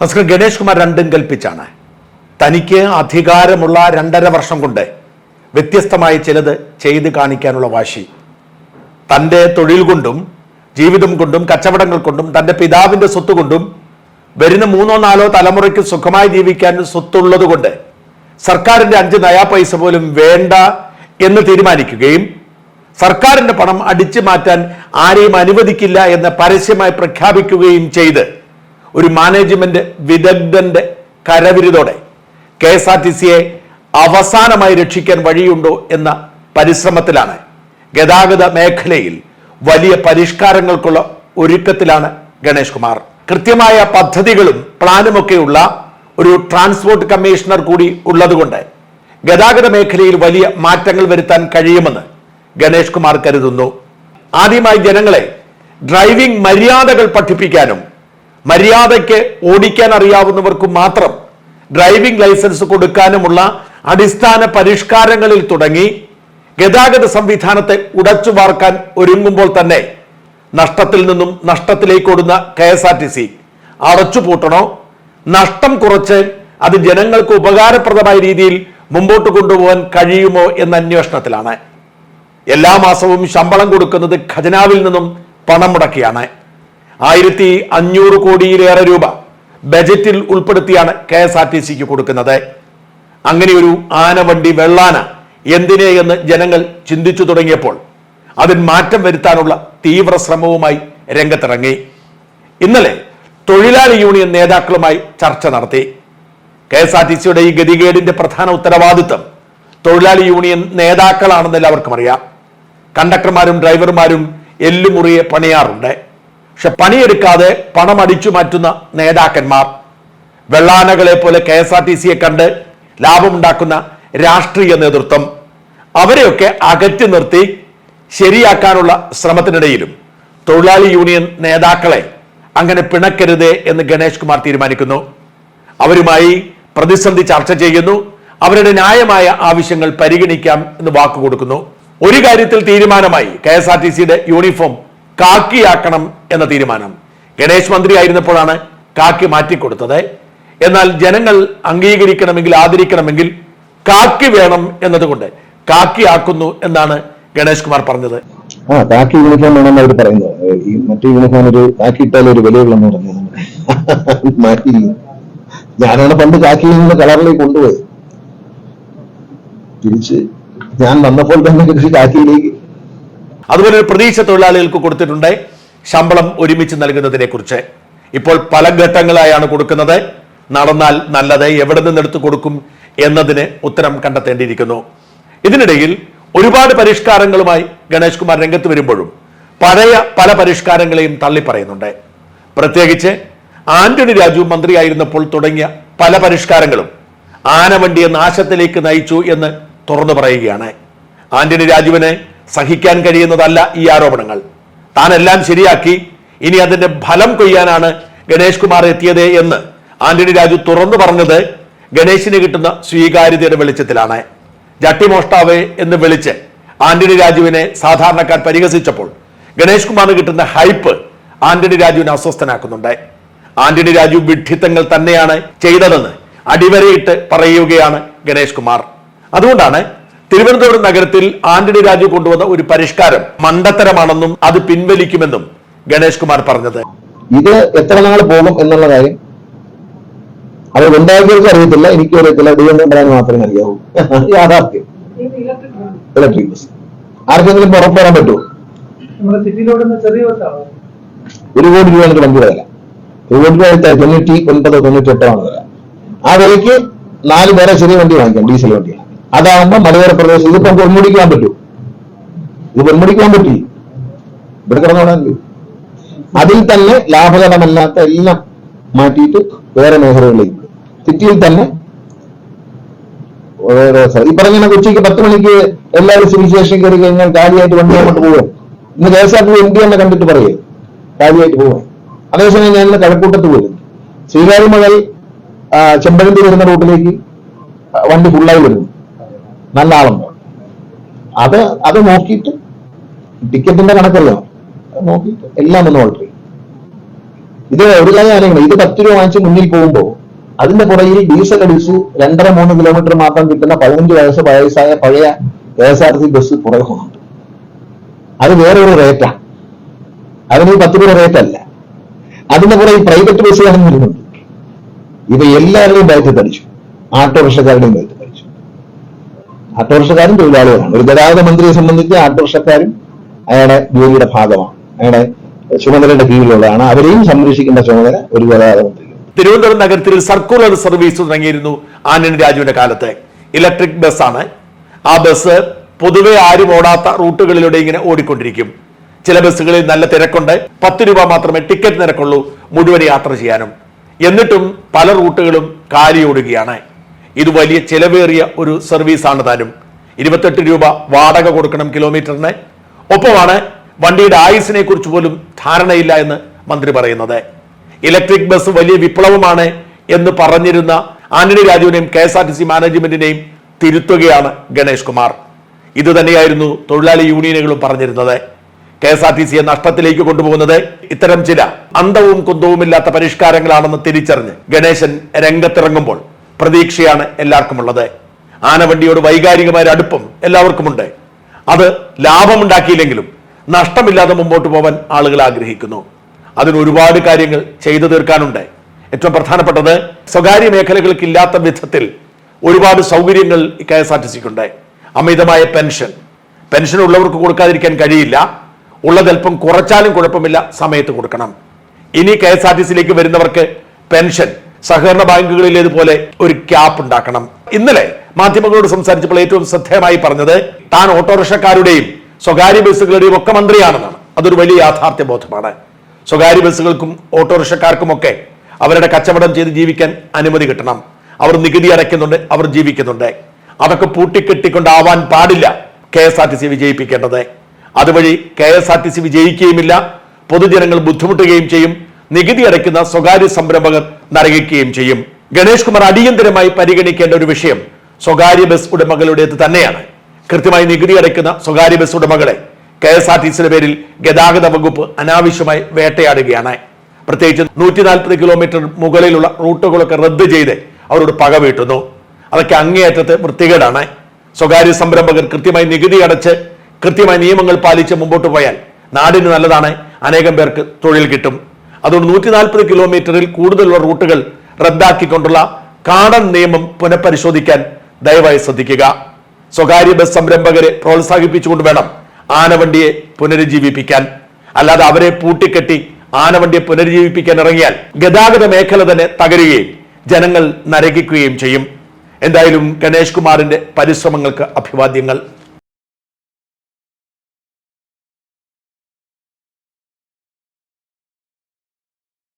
നമസ്കാരം ഗണേഷ് കുമാർ രണ്ടും കൽപ്പിച്ചാണ്. തനിക്ക് അധികാരമുള്ള രണ്ടര വർഷം കൊണ്ട് വ്യത്യസ്തമായി ചിലത് ചെയ്ത് കാണിക്കാനുള്ള വാശി. തന്റെ തൊഴിൽ കൊണ്ടും ജീവിതം കൊണ്ടും കച്ചവടങ്ങൾ കൊണ്ടും തന്റെ പിതാവിന്റെ സ്വത്ത് കൊണ്ടും വരുന്ന മൂന്നോ നാലോ തലമുറയ്ക്ക് സുഖമായി ജീവിക്കാൻ സ്വത്തുള്ളത് കൊണ്ട് സർക്കാരിന്റെ അഞ്ച് നയാ പൈസ പോലും വേണ്ട എന്ന് തീരുമാനിക്കുകയും സർക്കാരിന്റെ പണം അടിച്ചു മാറ്റാൻ ആരെയും അനുവദിക്കില്ല എന്ന് പരസ്യമായി പ്രഖ്യാപിക്കുകയും ചെയ്ത് ഒരു മാനേജ്മെന്റ് വിദഗ്ധന്റെ കരവിരുതോടെ കെ എസ് ആർ ടി സിയെ അവസാനമായി രക്ഷിക്കാൻ വഴിയുണ്ടോ എന്ന പരിശ്രമത്തിലാണ് ഗതാഗത മേഖലയിൽ വലിയ പരിഷ്കാരങ്ങൾക്കുള്ള ഒരുക്കത്തിലാണ് ഗണേഷ് കുമാർ. കൃത്യമായ പദ്ധതികളും പ്ലാനുമൊക്കെയുള്ള ഒരു ട്രാൻസ്പോർട്ട് കമ്മീഷണർ കൂടി ഉള്ളതുകൊണ്ട് ഗതാഗത മേഖലയിൽ വലിയ മാറ്റങ്ങൾ വരുത്താൻ കഴിയുമെന്ന് ഗണേഷ് കുമാർ കരുതുന്നു. ആദ്യമായി ജനങ്ങളെ ഡ്രൈവിംഗ് മര്യാദകൾ പഠിപ്പിക്കാനും മര്യാദയ്ക്ക് ഓടിക്കാൻ അറിയാവുന്നവർക്ക് മാത്രം ഡ്രൈവിംഗ് ലൈസൻസ് കൊടുക്കാനുമുള്ള അടിസ്ഥാന പരിഷ്കാരങ്ങളിൽ തുടങ്ങി ഗതാഗത സംവിധാനത്തെ ഉടച്ചു വാർക്കാൻ ഒരുങ്ങുമ്പോൾ തന്നെ നഷ്ടത്തിൽ നിന്നും നഷ്ടത്തിലേക്ക് ഓടുന്ന K S R T C അടച്ചുപൂട്ടണോ നഷ്ടം കുറച്ച് അത് ജനങ്ങൾക്ക് ഉപകാരപ്രദമായ രീതിയിൽ മുമ്പോട്ട് കൊണ്ടുപോകാൻ കഴിയുമോ എന്ന അന്വേഷണത്തിലാണ്. എല്ലാ മാസവും ശമ്പളം കൊടുക്കുന്നത് ഖജനാവിൽ നിന്നും പണം മുടക്കിയാണ്. ആയിരത്തി അഞ്ഞൂറ് കോടിയിലേറെ രൂപ ബജറ്റിൽ ഉൾപ്പെടുത്തിയാണ് കെ എസ് ആർ ടി സിക്ക് കൊടുക്കുന്നത്. അങ്ങനെയൊരു ആനവണ്ടി വെള്ളാന എന്തിനെ എന്ന് ജനങ്ങൾ ചിന്തിച്ചു തുടങ്ങിയപ്പോൾ അതിന് മാറ്റം വരുത്താനുള്ള തീവ്ര ശ്രമവുമായി രംഗത്തിറങ്ങി. ഇന്നലെ തൊഴിലാളി യൂണിയൻ നേതാക്കളുമായി ചർച്ച നടത്തി. കെ എസ് ആർ ടി സിയുടെ ഈ ഗതികേടിന്റെ പ്രധാന ഉത്തരവാദിത്വം തൊഴിലാളി യൂണിയൻ നേതാക്കളാണെന്ന് എല്ലാവർക്കും അറിയാം. കണ്ടക്ടർമാരും ഡ്രൈവർമാരും എല്ലുമുറിയെ പണിയാറുണ്ട്. പക്ഷെ പണിയെടുക്കാതെ പണം അടിച്ചു മാറ്റുന്ന നേതാക്കന്മാർ. വെള്ളാനകളെ പോലെ കെ എസ് ആർ ടി സിയെ കണ്ട് ലാഭമുണ്ടാക്കുന്ന രാഷ്ട്രീയ നേതൃത്വം. അവരെയൊക്കെ അകറ്റി നിർത്തി ശരിയാക്കാനുള്ള ശ്രമത്തിനിടയിലും. തൊഴിലാളി യൂണിയൻ നേതാക്കളെ അങ്ങനെ പിണക്കരുതേ എന്ന് ഗണേഷ് കുമാർ തീരുമാനിക്കുന്നു. അവരുമായി പ്രതിസന്ധി ചർച്ച ചെയ്യുന്നു. അവരുടെ ന്യായമായ ആവശ്യങ്ങൾ പരിഗണിക്കാം എന്ന് വാക്ക് കൊടുക്കുന്നു ഒരു കാര്യത്തിൽ തീരുമാനമായി കെ എസ് ആർ ടി സിയുടെ യൂണിഫോം കാക്കിയാക്കണം എന്ന തീരുമാനം. ഗണേഷ് മന്ത്രി ആയിരുന്നപ്പോഴാണ് കാക്കി മാറ്റിക്കൊടുത്തത്. എന്നാൽ ജനങ്ങൾ അംഗീകരിക്കണമെങ്കിൽ ആദരിക്കണമെങ്കിൽ കാക്കി വേണം എന്നതുകൊണ്ട് കാക്കിയാക്കുന്നു എന്നാണ് ഗണേഷ് കുമാർ പറഞ്ഞത്. ആ കാക്കി യൂണിഫോം വേണം അവർ പറയുന്നത് ഈ മറ്റേ യൂണിഫോം ഒരു കാക്കി ഇട്ടാൽ ഒരു വിലയുള്ളെന്ന് പറഞ്ഞു. മാറ്റി. ഞാനാണ് പണ്ട് കാക്കി നിന്ന് കളറിലേക്ക് കൊണ്ടുപോയത്. തിരിച്ച് ഞാൻ വന്നപ്പോൾ തന്നെ കാക്കിയിലേക്ക് അതുപോലെ ഒരു പ്രതീക്ഷ തൊഴിലാളികൾക്ക് കൊടുത്തിട്ടുണ്ട്. ശമ്പളം ഒരുമിച്ച് നൽകുന്നതിനെ കുറിച്ച് ഇപ്പോൾ പല ഘട്ടങ്ങളായാണ് കൊടുക്കുന്നത്. നടന്നാൽ നല്ലത് എവിടെ നിന്നെടുത്ത് കൊടുക്കും എന്നതിന് ഉത്തരം കണ്ടെത്തേണ്ടിയിരിക്കുന്നു. ഇതിനിടയിൽ ഒരുപാട് പരിഷ്കാരങ്ങളുമായി ഗണേഷ് കുമാർ രംഗത്ത് വരുമ്പോഴും പഴയ പല പരിഷ്കാരങ്ങളെയും തള്ളിപ്പറയുന്നുണ്ട് പ്രത്യേകിച്ച് ആന്റണി രാജു മന്ത്രിയായിരുന്നപ്പോൾ തുടങ്ങിയ പല പരിഷ്കാരങ്ങളും ആനവണ്ടിയെ നാശത്തിലേക്ക് നയിച്ചു എന്ന് തുറന്നു പറയുകയാണ്. ആന്റണി രാജുവിന് സഹിക്കാൻ കഴിയുന്നതല്ല ഈ ആരോപണങ്ങൾ. താനെല്ലാം ശരിയാക്കി ഇനി അതിന്റെ ഫലം കൊയ്യാനാണ് ഗണേഷ് കുമാർ എത്തിയത് എന്ന് ആന്റണി രാജു തുറന്നു പറഞ്ഞത് ഗണേശിന് കിട്ടുന്ന സ്വീകാര്യതയുടെ വെളിച്ചത്തിലാണ്. ജട്ടിമോഷ്ടാവ് എന്ന് വിളിച്ച് ആന്റണി രാജുവിനെ സാധാരണക്കാർ പരിഹസിച്ചപ്പോൾ ഗണേഷ് കുമാറിന് കിട്ടുന്ന ഹൈപ്പ് ആന്റണി രാജുവിനെ അസ്വസ്ഥനാക്കുന്നുണ്ട്. ആന്റണി രാജു വിഡ്ഢിത്തങ്ങൾ തന്നെയാണ് ചെയ്തതെന്ന് അടിവരയിട്ട് പറയുകയാണ് ഗണേഷ് കുമാർ. അതുകൊണ്ടാണ് തിരുവനന്തപുരം നഗരത്തിൽ ആന്റണി രാജു കൊണ്ടുവന്ന ഒരു പരിഷ്കാരം മണ്ടത്തരമാണെന്നും അത് പിൻവലിക്കുമെന്നും ഗണേഷ് കുമാർ പറഞ്ഞത്. ഇത് എത്ര നാൾ പോകും എന്നുള്ള കാര്യം അത് ഉണ്ടാക്കിയവർക്ക് അറിയത്തില്ല. എനിക്ക് അറിയത്തില്ല. ദൈവം പറയാൻ മാത്രമേ അറിയാവൂ. യാഥാർത്ഥ്യം. Electric bus. ആർക്കെങ്കിലും പുറത്തു പറയാൻ പറ്റുമോ? ഒരു കോടി രൂപയാണ് വണ്ടി വില ഒരു കോടി രൂപ തൊണ്ണൂറ്റി ഒൻപത് തൊണ്ണൂറ്റി എട്ടാണ് വില ആ വിലയ്ക്ക് നാല് പേരെ ചെറിയ വണ്ടി വാങ്ങിക്കാം. ഡീസൽ വണ്ടി അതാവുമ്പോ മലയോര പ്രദേശം ഇതിപ്പം പൊന്മുടിക്കാൻ പറ്റൂ. ഇത് പൊന്മുടിക്കാൻ പറ്റി. ഇവിടെ കിടന്നോടാനല്ലോ അതിൽ തന്നെ ലാഭകരമല്ലാത്ത എല്ലാം മാറ്റിയിട്ട് വേറെ മേഖലകളിലേക്ക്. സിറ്റിയിൽ തന്നെ ഓരോ ഈ പറഞ്ഞ കൊച്ചിക്ക് പത്ത് മണിക്ക് എല്ലാവരും സിവിൽ സ്റ്റേഷൻ കയറി കഴിഞ്ഞാൽ കാലിയായിട്ട് വണ്ടി അങ്ങോട്ട് പോകും ഇന്ന് K S R T M D എന്നെ കണ്ടിട്ട് പറയേ കാലിയായിട്ട് പോവാൻ. അതേസമയം ഞാൻ ഇന്ന് കഴക്കൂട്ടത്ത് പോയിരുന്നു ശ്രീകാരി മുതൽ ചെമ്പഴന്തി വരുന്ന റൂട്ടിലേക്ക് വണ്ടി ഫുള്ളായി വരുന്നു. നല്ല ആളുണ്ട് അത് അത് നോക്കിയിട്ട് ടിക്കറ്റിന്റെ കണക്കല്ലോ. നോക്കിയിട്ട് എല്ലാം ഒന്ന് ഓൾട്ടർ ചെയ്യും. ഇത് ഒരു കാര്യം അറിയണം. ഇത് പത്ത് രൂപ വാങ്ങിച്ച് മുന്നിൽ പോകുമ്പോൾ അതിന്റെ പുറകിൽ ഡീസൽ അടിച്ചു രണ്ടര മൂന്ന് കിലോമീറ്റർ മാത്രം കിട്ടുന്ന പതിനഞ്ച് വയസ്സ് വയസ്സായ പഴയ K S R T bus പുറകെ പോകുന്നുണ്ട് അത് വേറൊരു റേറ്റാണ് അതിന് പത്ത് രൂപ റേറ്റ് അല്ല. അതിന്റെ പുറകെ പ്രൈവറ്റ് ബസ് വരുന്നുണ്ട് ഇവ എല്ലാവരുടെയും ബയത്തിൽ തടിച്ചു. ആട്ടോറിക്ഷക്കാരുടെയും ബയത്തിൽ തടിച്ചു ആട്ടോറിക്ഷക്കാരും തൊഴിലാളികളാണ് ഒരു ഗതാഗത മന്ത്രിയെ സംബന്ധിച്ച് ആട്ടോറിക്ഷക്കാരും അയാളുടെ ജോലിയുടെ ഭാഗമാണ്. അയാളുടെ ചുമതലയുടെ കീഴിലുള്ളതാണ്. അവരെയും സംരക്ഷിക്കേണ്ട ചുമതല ഒരു ഗതാഗത മന്ത്രി തിരുവനന്തപുരം നഗരത്തിൽ സർക്കുലർ സർവീസ് തുടങ്ങിയിരുന്നു ആന്റണി രാജുവിന്റെ കാലത്ത്. ഇലക്ട്രിക് ബസ്സാണ്. ആ ബസ് പൊതുവെ ആരും ഓടാത്ത റൂട്ടുകളിലൂടെ ഇങ്ങനെ ഓടിക്കൊണ്ടിരിക്കും. ചില ബസ്സുകളിൽ നല്ല തിരക്കുണ്ട്. പത്ത് രൂപ മാത്രമേ ടിക്കറ്റ് നിരക്കുള്ളൂ മുഴുവൻ യാത്ര ചെയ്യാനും. എന്നിട്ടും പല റൂട്ടുകളും കാലിയോടുകയാണ്. ഇത് വലിയ ചിലവേറിയ ഒരു സർവീസാണ് താനും. ഇരുപത്തെട്ട് രൂപ വാടക കൊടുക്കണം കിലോമീറ്ററിന്. ഒപ്പമാണ് വണ്ടിയുടെ ആയുസിനെ കുറിച്ച് പോലും ധാരണയില്ല എന്ന് മന്ത്രി പറയുന്നത്. ഇലക്ട്രിക് ബസ് വലിയ വിപ്ലവമാണ് എന്ന് പറഞ്ഞിരുന്ന Antony രാജുവിനെയും K S R T C മാനേജ്മെന്റിനെയും തിരുത്തുകയാണ് ഗണേഷ് കുമാർ. ഇത് തന്നെയായിരുന്നു തൊഴിലാളി യൂണിയനുകളും പറഞ്ഞിരുന്നത്. കെ എസ് ആർ ടി സിയെ നഷ്ടത്തിലേക്ക് കൊണ്ടുപോകുന്നത് ഇത്തരം ചില അന്തവും കുന്തവുമില്ലാത്ത പരിഷ്കാരങ്ങളാണെന്ന് തിരിച്ചറിഞ്ഞ് ഗണേശൻ രംഗത്തിറങ്ങുമ്പോൾ പ്രതീക്ഷയാണ് എല്ലാവർക്കുമുള്ളത്. ആനവണ്ടിയോട് വൈകാരികമായ അടുപ്പം എല്ലാവർക്കുമുണ്ട്. അത് ലാഭമുണ്ടാക്കിയില്ലെങ്കിലും നഷ്ടമില്ലാതെ മുമ്പോട്ട് പോകാൻ ആളുകൾ ആഗ്രഹിക്കുന്നു. അതിന് ഒരുപാട് കാര്യങ്ങൾ ചെയ്തു തീർക്കാനുണ്ട്. ഏറ്റവും പ്രധാനപ്പെട്ടത് സ്വകാര്യ മേഖലകൾക്ക് ഇല്ലാത്ത വിധത്തിൽ ഒരുപാട് സൗകര്യങ്ങൾ കെ എസ് ആർ ടി സിക്കുണ്ട് അമിതമായ പെൻഷൻ. പെൻഷൻ ഉള്ളവർക്ക് കൊടുക്കാതിരിക്കാൻ കഴിയില്ല. ഉള്ളതൽപ്പം കുറച്ചാലും കുഴപ്പമില്ല സമയത്ത് കൊടുക്കണം. ഇനി കെ എസ് ആർ ടി സിയിലേക്ക് വരുന്നവർക്ക് പെൻഷൻ സഹകരണ ബാങ്കുകളിലേതുപോലെ ഒരു ക്യാപ്പ് ഉണ്ടാക്കണം. ഇന്നലെ മാധ്യമങ്ങളോട് സംസാരിച്ചപ്പോൾ ഏറ്റവും ശ്രദ്ധേയമായി പറഞ്ഞത് താൻ ഓട്ടോറിക്ഷക്കാരുടെയും സ്വകാര്യ ബസ്സുകളുടെയും ഒക്കെ മന്ത്രിയാണെന്നാണ്. അതൊരു വലിയ യാഥാർത്ഥ്യ ബോധമാണ്. സ്വകാര്യ ബസ്സുകൾക്കും ഓട്ടോറിക്ഷക്കാർക്കുമൊക്കെ അവരുടെ കച്ചവടം ചെയ്ത് ജീവിക്കാൻ അനുമതി കിട്ടണം. അവർ നികുതി അടയ്ക്കുന്നുണ്ട് അവർ ജീവിക്കുന്നുണ്ട്. അതൊക്കെ പൂട്ടിക്കെട്ടിക്കൊണ്ടാവാൻ പാടില്ല K S R T C വിജയിപ്പിക്കേണ്ടത്. അതുവഴി K S R T C വിജയിക്കുകയുമില്ല പൊതുജനങ്ങൾ ബുദ്ധിമുട്ടുകയും ചെയ്യും നികുതി അടയ്ക്കുന്ന സ്വകാര്യ സംരംഭകർ നരകിക്കുകയും ചെയ്യും. ഗണേഷ് കുമാർ അടിയന്തരമായി പരിഗണിക്കേണ്ട ഒരു വിഷയം സ്വകാര്യ ബസ് ഉടമകളുടേത് തന്നെയാണ്. കൃത്യമായി നികുതി അടയ്ക്കുന്ന സ്വകാര്യ ബസ് ഉടമകളെ കെ എസ് ആർ ടി സിയുടെ പേരിൽ ഗതാഗത വകുപ്പ് അനാവശ്യമായി വേട്ടയാടുകയാണ്. പ്രത്യേകിച്ച് നൂറ്റി നാൽപ്പത് കിലോമീറ്റർ മുകളിലുള്ള റൂട്ടുകളൊക്കെ റദ്ദ് ചെയ്ത് അവരോട് പക വീട്ടുന്നു. അതൊക്കെ അങ്ങേയറ്റത്തെ വൃത്തികേടാണ്. സ്വകാര്യ സംരംഭകർ കൃത്യമായി നികുതി അടച്ച് കൃത്യമായി നിയമങ്ങൾ പാലിച്ച് മുമ്പോട്ട് പോയാൽ നാടിന് നല്ലതാണ്. അനേകം പേർക്ക് തൊഴിൽ കിട്ടും. അതുകൊണ്ട് നൂറ്റി നാൽപ്പത് കിലോമീറ്ററിൽ കൂടുതലുള്ള റൂട്ടുകൾ റദ്ദാക്കിക്കൊണ്ടുള്ള കാടൻ നിയമം പുനഃപരിശോധിക്കാൻ ദയവായി ശ്രദ്ധിക്കുക. സ്വകാര്യ ബസ് സംരംഭകരെ പ്രോത്സാഹിപ്പിച്ചുകൊണ്ട് വേണം ആനവണ്ടിയെ പുനരുജ്ജീവിപ്പിക്കാൻ. അല്ലാതെ അവരെ പൂട്ടിക്കെട്ടി ആനവണ്ടിയെ പുനരുജ്ജീവിപ്പിക്കാൻ ഇറങ്ങിയാൽ ഗതാഗത മേഖല തന്നെ തകരുകയും ജനങ്ങൾ നരകിക്കുകയും ചെയ്യും. എന്തായാലും ഗണേഷ് കുമാറിന്റെ പരിശ്രമങ്ങൾക്ക് അഭിവാദ്യങ്ങൾ.